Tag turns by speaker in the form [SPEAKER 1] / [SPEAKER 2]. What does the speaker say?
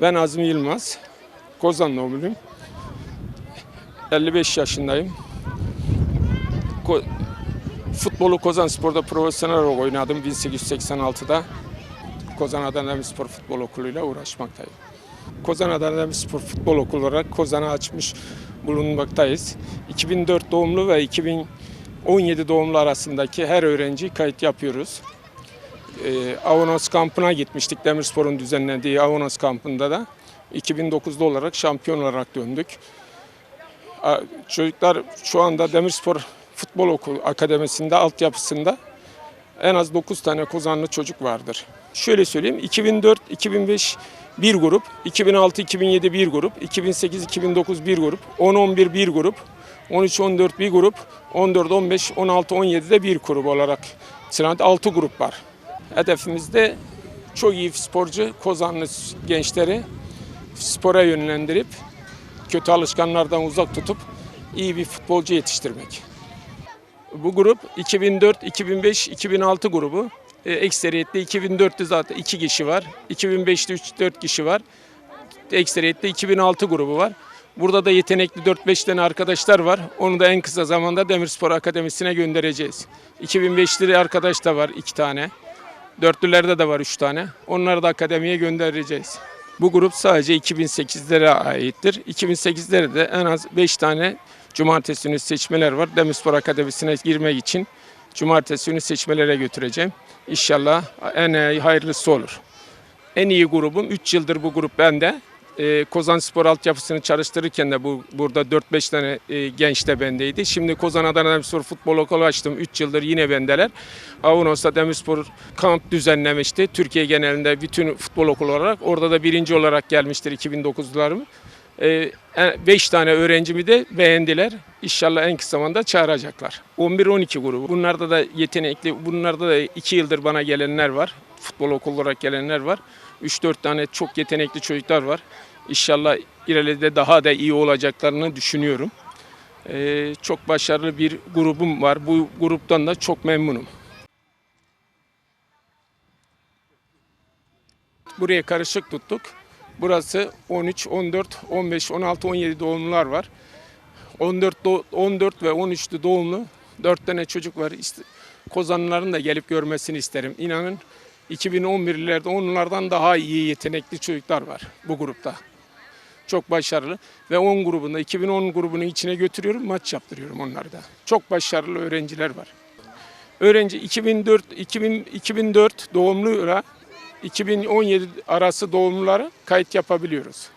[SPEAKER 1] Ben Azmi Yılmaz. Kozan doğumluyum. 55 yaşındayım. Ko- Futbolu Kozan Spor'da profesyonel olarak oynadım 1886'da. Kozan Adana Demirspor Futbol Okulu'yla uğraşmaktayım. Kozan Adana Demirspor Futbol Okulu olarak Kozan'ı açmış bulunmaktayız. 2004 doğumlu ve 2017 doğumlu arasındaki her öğrenci kayıt yapıyoruz. Ee, Avanos kampına gitmiştik. Demirspor'un düzenlediği Avanos kampında da 2009'da olarak şampiyon olarak döndük. Çocuklar şu anda Demirspor Futbol Okulu Akademisi'nde altyapısında en az 9 tane Kozanlı çocuk vardır. Şöyle söyleyeyim 2004-2005 bir grup, 2006-2007 bir grup, 2008-2009 bir grup, 10-11 bir grup, 13-14 bir grup, 14-15, 16-17'de bir grup olarak sırada 6 grup var. Hedefimizde çok iyi sporcu Kozanlı gençleri spora yönlendirip kötü alışkanlardan uzak tutup iyi bir futbolcu yetiştirmek. Bu grup 2004, 2005, 2006 grubu. E, ekseriyette 2004'te zaten 2 kişi var. 2005'te 3-4 kişi var. Ekseriyette 2006 grubu var. Burada da yetenekli 4-5 tane arkadaşlar var. Onu da en kısa zamanda Demirspor Akademisi'ne göndereceğiz. 2005'li arkadaş da var 2 tane. Dörtlülerde de var 3 tane. Onları da akademiye göndereceğiz. Bu grup sadece 2008'lere aittir. 2008'lere de en az 5 tane cumartesi günü seçmeler var. Demirspor Akademisi'ne girmek için cumartesi günü seçmelere götüreceğim. İnşallah en hayırlısı olur. En iyi grubum 3 yıldır bu grup bende. Ee, Kozan Spor altyapısını çalıştırırken de bu burada 4-5 tane e, genç de bendeydi. Şimdi Kozan Adana Demirspor Futbol Okulu açtım. 3 yıldır yine bendeler. Avanos'ta Demirspor kamp düzenlemişti. Türkiye genelinde bütün futbol okulu olarak. Orada da birinci olarak gelmiştir 2009'larım. 5 tane öğrencimi de beğendiler. İnşallah en kısa zamanda çağıracaklar. 11-12 grubu. Bunlarda da yetenekli, bunlarda da 2 yıldır bana gelenler var. Futbol okulu olarak gelenler var. 3-4 tane çok yetenekli çocuklar var. İnşallah ileride daha da iyi olacaklarını düşünüyorum. Ee, çok başarılı bir grubum var. Bu gruptan da çok memnunum. Buraya karışık tuttuk. Burası 13, 14, 15, 16, 17 doğumlular var. 14, do- 14 ve 13'lü doğumlu 4 tane çocuk var. İşte Kozanlıların da gelip görmesini isterim. İnanın 2011'lerde onlardan daha iyi yetenekli çocuklar var bu grupta. Çok başarılı ve 10 grubunda 2010 grubunun içine götürüyorum maç yaptırıyorum onları da. Çok başarılı öğrenciler var. Öğrenci 2004 2000, 2004 doğumluyla 2017 arası doğumlulara kayıt yapabiliyoruz.